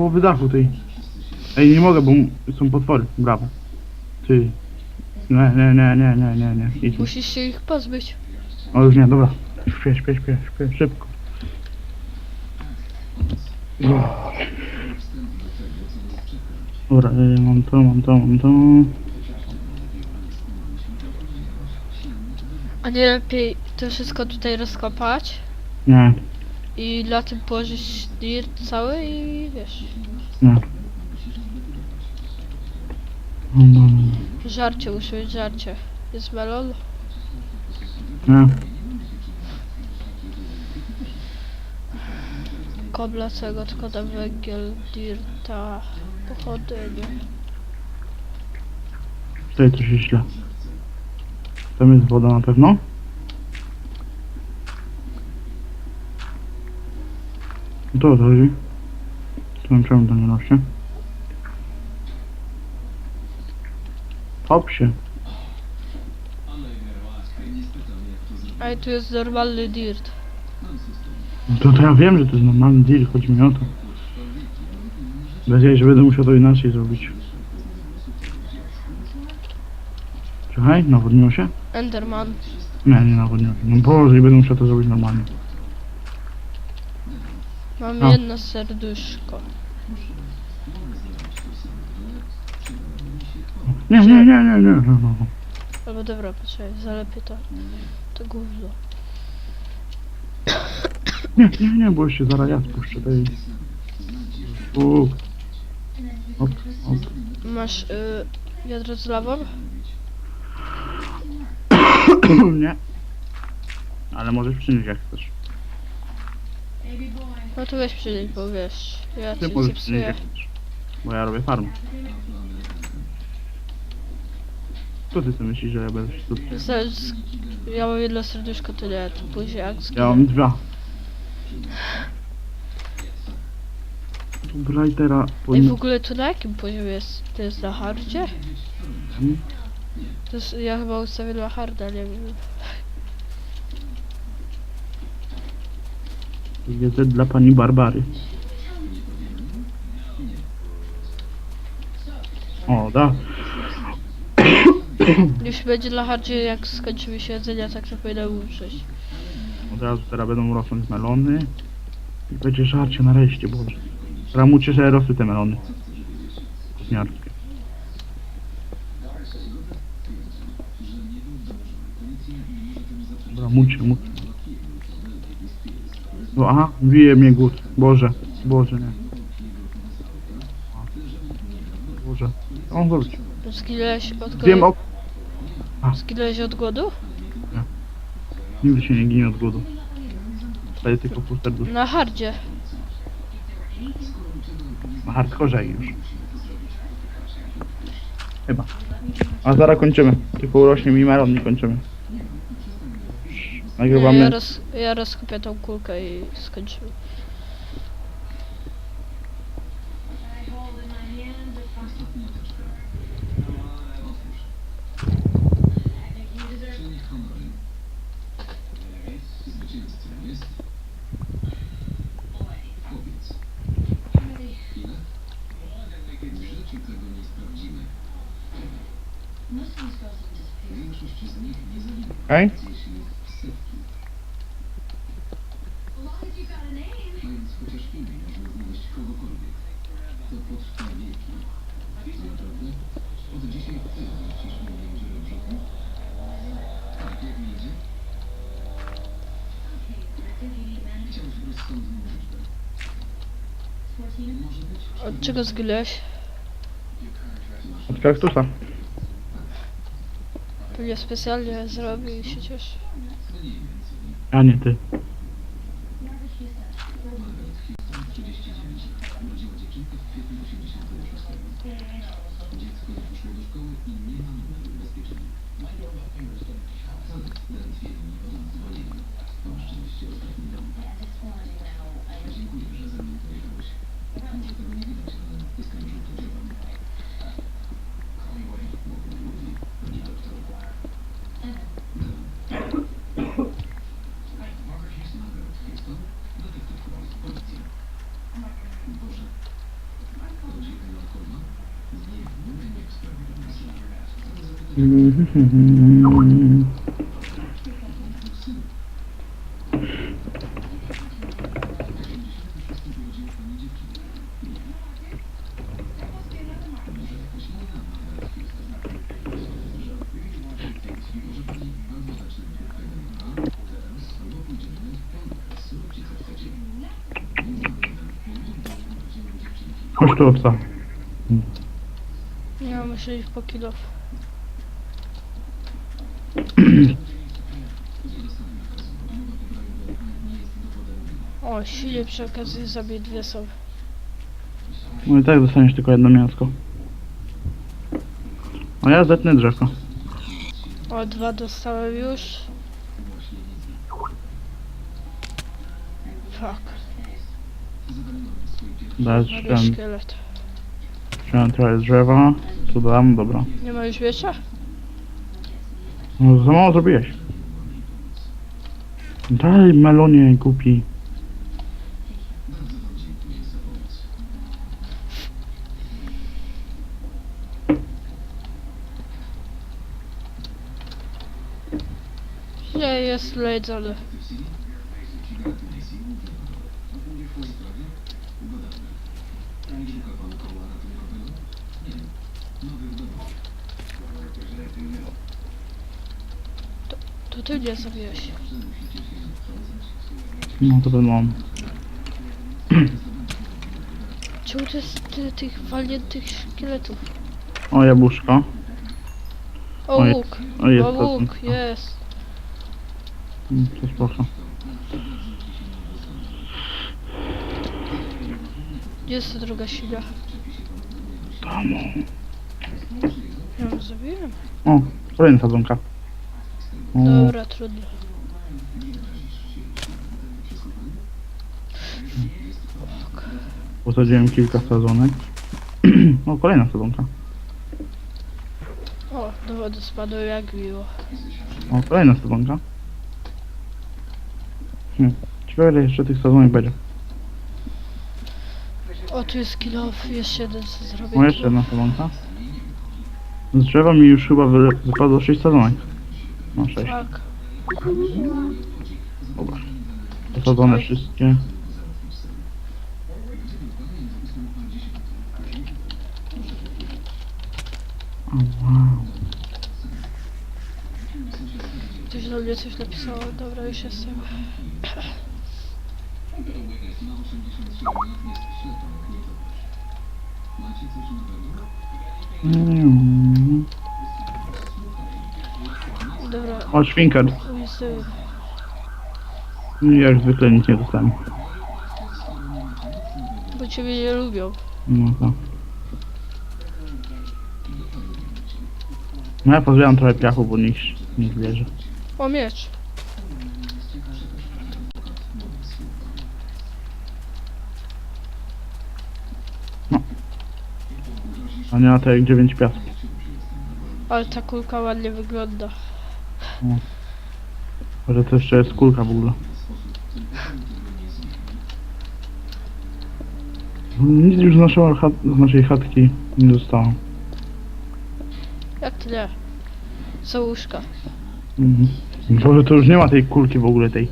połowy dachu tej. Ej, nie mogę, bo są potwory. Brawo. Ty. Nie, nie, nie, nie, nie, nie, nie. Idź. Musisz się ich pozbyć. O, już nie, dobra. Śpię, śpię, śpię, śpię, szybko. Dobra, y, mam to, mam to, mam to. A nie lepiej to wszystko tutaj rozkopać Nie, i na tym położyć dirt cały i wiesz, nie. Dobra, żarcie, musi być żarcie. Jest melon? Nie. Kobla całego, tylko na węgiel, dirta, pochodzenie. Tutaj coś jest źle. Tam jest woda na pewno. To o co chodzi? To wiem czemu to nie rośnie. Hop się. A tu jest normalny dirt. No To, to ja wiem, że to jest normalny deal, chodzi mi o to. Bez jej, że będę musiał to inaczej zrobić. Czekaj, nawodniło się? Enderman. Nie, nie nawodniło się. No Boże, i będę musiał to zrobić normalnie. Mam jedno serduszko. Nie, nie, nie, nie, nie. no. Albo dobra, poczekaj, zalepię to, to gówno. Nie, nie, nie, bo jeszcze zaraz ja spuszczę tej. Uf. Hop, hop. Masz y, wiadro z lawą? nie. Ale możesz przynieść jak chcesz. No to weź przynieść, bo wiesz, ja Ty ci możesz przynieść zepsuję. jak chcesz. Bo ja robię farmę. Co ty sobie myślisz, że ja będę się tu... Zaraz, ja mam jedno serduszko, to nie, to później jak Ja zginę. mam dwa. Writera Ej, w powinno... ogóle to na jakim poziomie jest? To jest na hardzie? Hmm? To jest, ja chyba ustawię na harda, nie wiem. Wiedzę dla pani Barbary. O, da. Jeśli będzie na hardzie, jak skończymy się jedzenia, tak to powinno umrzeć. Od razu teraz będą rosnąć melony. I będzie żarcie nareszcie, Boże. Ramucie sobie rosły te melony. Kutniarskie. Dobra, mucie, No aha, wije mnie głód. Boże, Boże, nie. Boże. Co mam zrobić? Zginęłeś od Wiem głodu? o... Zginęłeś od głodu? Nigdy się nie ginie od głodu. Staje tylko pół serduszka. Na hardzie. Na hardkorze już. Chyba. A zaraz kończymy. Tylko urośnie mi melon i kończymy. Nagrywamy. ja, roz, ja rozkupię tą kulkę i skończymy. Okej? Od czego zginęłeś? Od kaktusa. Pewnie specjalnie zrobił i się cieszy. A nie ty. Obca. Ja muszę iść po kilof. O, silnie przy okazji zabiję dwie osoby. No i tak dostaniesz tylko jedno mięsko. A ja zetnę drzewko. O, dwa dostałem już. Fuck, Dać mamy ten, szkielet. wziąłem trochę drzewa. Tu dam, dobra. Nie ma już miecza? No za mało zrobiłeś. Daj melonie głupi. Nie, jest lejdzony. To, to ty nie zabiłeś. No to będą. Czemu to jest tyle tych walniętych szkieletów? O jabłuszko. O, O, łuk! O jest O, to. łuk, jest. Mm, To spoko. Gdzie jest ta druga siła? Tam. Ja ją zabiłem. O, kolejna sadzonka. Dobra, trudno. posadziłem kilka sadzonek. O, kolejna sadzonka. O, do wody spadło jak miło. O, kolejna sadzonka. Hmm. Ciekawe ile jeszcze tych sadzonek będzie. O, tu jest kilof, jeszcze jeden co zrobię. O, jeszcze jedna sadzonka. Z drzewa mi już chyba wy- wypadło 6 sadzonek. No 6. Tak. Dobra. Posadzone wszystkie. O, wow. Ktoś do mnie coś napisał. Dobra, już jestem. Mm. Dobra, O, świnka. tyłu. Jak zwykle nic nie dostałem. Bo ciebie nie lubią. No to. No ja pozbieram trochę piachu, bo nikt nie wierzy. O, miecz. A nie to jak 9 piasków. Ale ta kulka ładnie wygląda. Może to jeszcze jest kulka w ogóle. Nic już z, naszego z naszej chatki nie zostało. Jak nie? Są łóżka. Mhm. Boże, to już nie ma tej kulki w ogóle tej.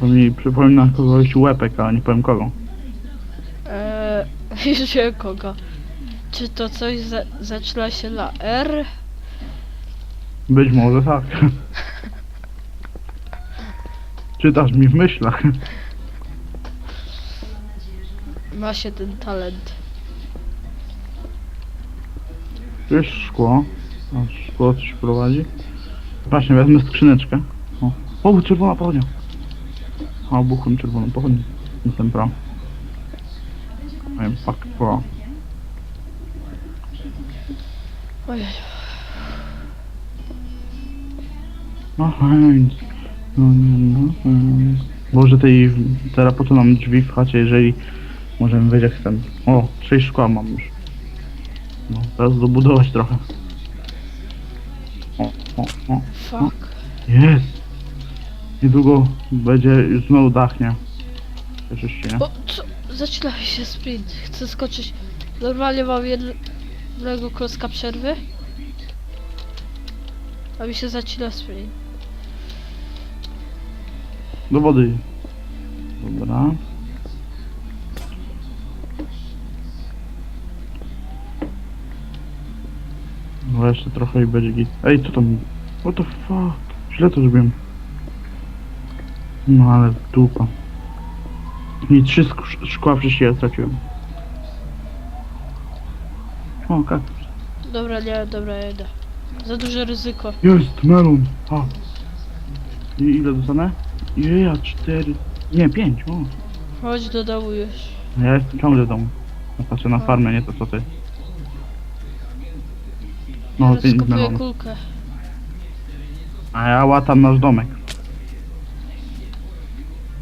To mi przypomina kogoś łepek, a nie powiem kogo. Eee, wiem kogo. Czy to coś za zaczyna się na R? Być może tak. Czytasz mi w myślach. Ma się ten talent. Tu jest szkło. A szkło coś prowadzi. Właśnie, wezmę skrzyneczkę. O, o czerwona pochodnia. A, buchłem czerwoną pochodnię. Jestem pro. I am fuck pro. Ojej. No chęć. No, no, no, chęć. Boże, tej, teraz po co nam drzwi w chacie, jeżeli możemy wejść jak chcemy. O, sześć szkła mam już. No, teraz dobudować trochę. O, o, o. Fuck. Jest! Niedługo będzie już znowu dach, nie? Cieszysz się, nie? O, co? Zaczyna mi się sprint. Chcę skoczyć. Normalnie mam jedno... małego klocka przerwy. A mi się zacina screen. Do wody. Dobra. No jeszcze trochę i będzie git. Ej, co tam? What the fuck? Źle to zrobiłem. No ale dupa. I trzy sk- szkła w ja straciłem. O, tak. Dobra, nie, dobra, jedę. Za duże ryzyko. Jest, melon. A. I ile dostanę? Jeja, cztery. Nie, pięć. O. Chodź do domu już. Ja jestem ciągle w domu. Ja patrzę na farmę, nie to co ty. No, Teraz pięć kupuję melonów. kulkę. A ja łatam nasz domek.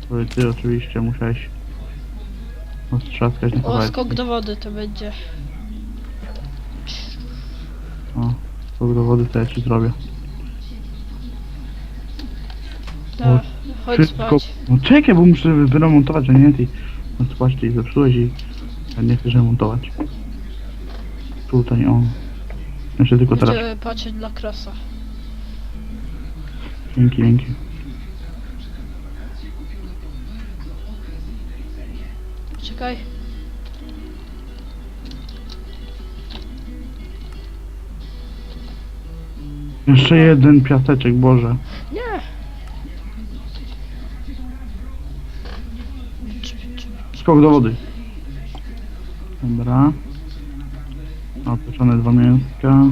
Który ty oczywiście musiałeś ostrzaskać na O, kawałek. skok do wody to będzie. O, skok do wody to ja ci zrobię. Chodź Wszystko... spać. No czekaj, bo muszę wyremontować, a nie ty. No spać ty zepsułeś i ja nie chcesz remontować. Tutaj o. Jeszcze tylko teraz. Będziemy patrzeć dla krasa. Dzięki, dzięki. Czekaj. Jeszcze jeden piaseczek, Boże. Nie! Skok do wody. Dobra. Opieczone dwa mięska.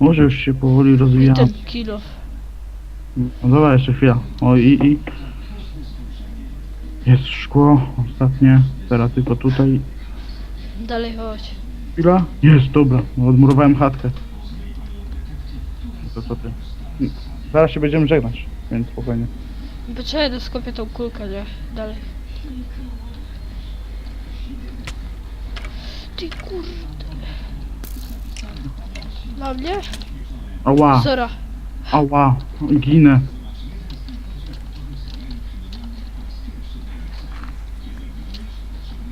Może już się powoli rozwija. Ten kilo. No dobra, jeszcze chwila. O i i. Jest szkło, ostatnie. Teraz tylko tutaj. Dalej chodź. Chwila. Jest, dobra. No, Odmurowałem chatkę. To co ty? Zaraz się będziemy żegnać, więc spokojnie. Poczekaj, doskopię tą kulkę, nie? Dalej. Ty kurde. Na mnie? Ała, Zora. ała, ginę.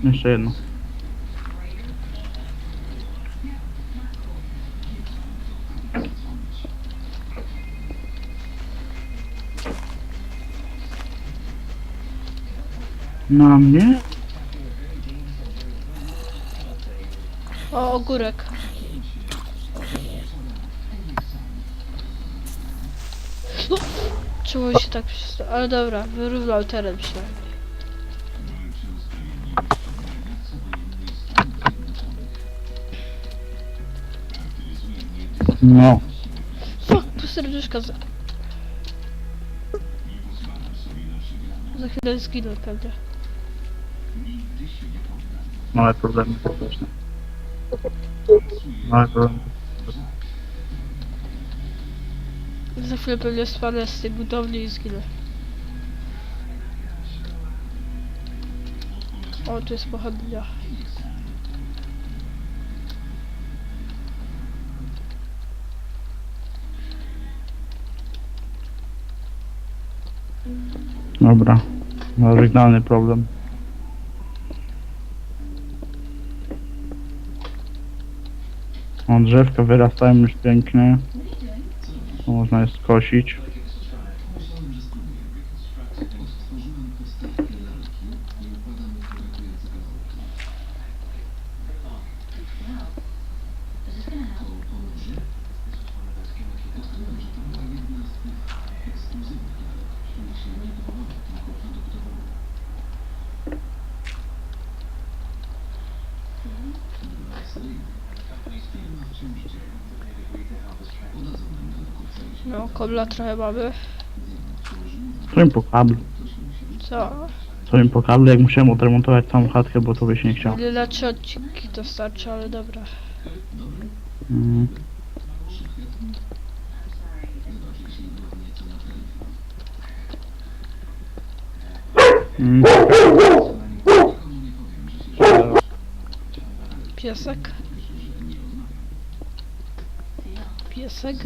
Jeszcze jedno. Na mnie? O, ogórek. No, Czemu się tak przysta... Ale dobra, wyrównał teren przynajmniej. No. Fuck, po serduszka za... Za chwilę zginął pewnie. Małe problemy techniczne. Małe problemy. Za chwilę pewnie spadnę z tej budowli i zginę. O, tu jest pochodnia. Dobra. Oryginalny problem. Drzewka wyrastają już pięknie. To można je skosić. No, kobla trochę mamy. Co im po kablu? Co? Co im po kablu? Jak musiałem odremontować całą chatkę, bo to by się nie chciało. Nie na trzy odcinki to starczy, ale dobra. Mm. Mm. Piesek. Piesek.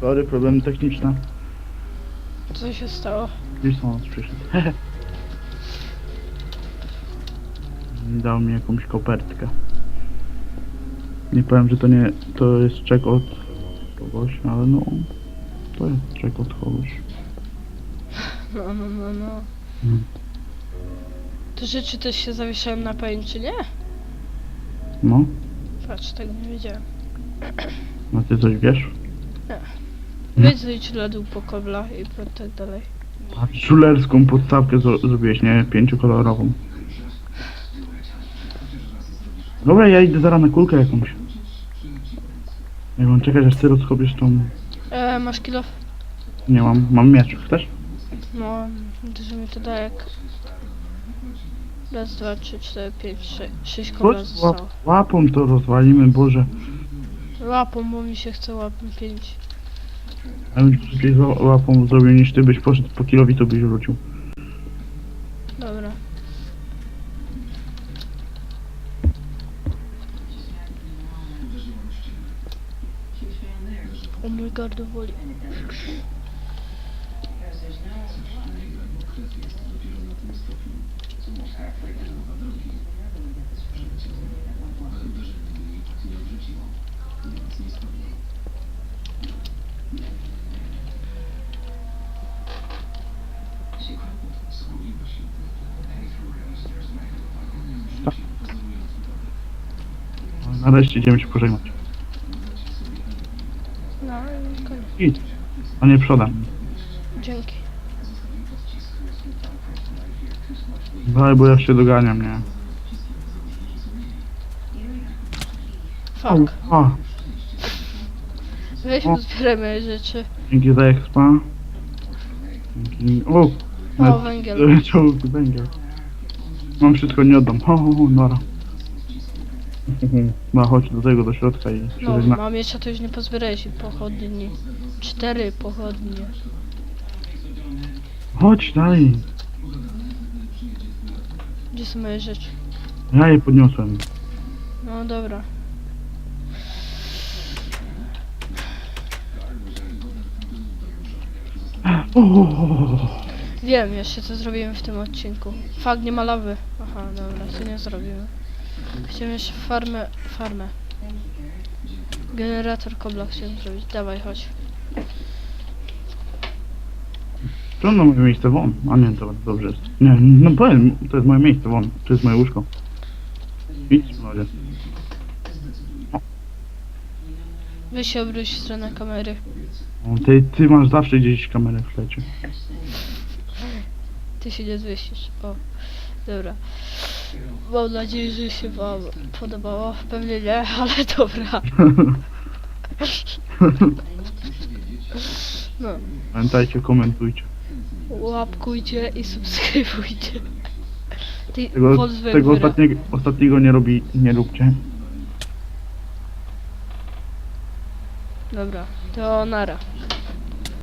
Sorry, problemy techniczne. Co się stało? Nas przyszedł. Dał mi jakąś kopertkę. Nie powiem, że to nie, to jest czek od kogoś, ale no, to jest czek od kogoś. No, no, no, no. Mm. Te rzeczy też się zawieszają na pajęczy, nie? No, Patrz, tego nie wiedziałem. a ty coś wiesz? Wejdź zejdź na dół po kobla i po tak dalej. Szulerską podstawkę zro- zrobiłeś, nie? Pięciokolorową. Dobra, ja idę zaraz na kulkę jakąś. Nie mam czekać, aż ty rozchopiesz tą... E, masz kilo? Nie mam, mam miecz. Chcesz? No, dużo mi to daje jak... Raz, dwa, trzy, cztery, pięć, sześć, sześć kobla Chodź, zostało. łap, łapą to rozwalimy, Boże. Łapą, bo mi się chce łapą pięć. Szybciej z łapą zrobił niż ty byś poszedł po kilowi, to byś wrócił. Dobra. O mój gardło woli. No, Nareszcie idziemy się pożegnać. No i koniec. Idź. A nie przodem. Dzięki. Dalej, bo ja się doganiam, nie? Fuck. A, Weźmy, zbieramy rzeczy. dzięki za expa. Dzięki... O! O, nawet- węgiel. Węgiel. Mam wszystko, nie oddam. Ho, ho, ho, nara. No chodź do tego, do środka i się No, żegna- mam jeszcze to już nie pozbierałeś i pochodni. Cztery pochodnie. Chodź dalej. Gdzie są moje rzeczy? Ja je podniosłem. No dobra. O, o, o, o. Wiem jeszcze co zrobimy w tym odcinku. Fakt nie ma lawy. Aha, dobra, to nie zrobimy. Chciałem jeszcze farmę, farmę. Generator kobla chciałem zrobić. Dawaj, chodź. To na moje miejsce won. A nie, to dobrze jest. Nie, no powiem, to jest moje miejsce won. To jest moje łóżko. Idź, młodzie. Weź się obróć w stronę kamery. O, Ty, ty masz zawsze gdzieś kamerę w lecie. Ty się nie zmieścisz. O, dobra. Mam nadzieję, że się wam podobało. Pewnie nie, ale dobra. No, Pamiętajcie, komentujcie. łapkujcie i subskrybujcie. Ty, Tego, tego wyra- ostatniego, ostatniego nie robi, nie róbcie. Dobra, to nara.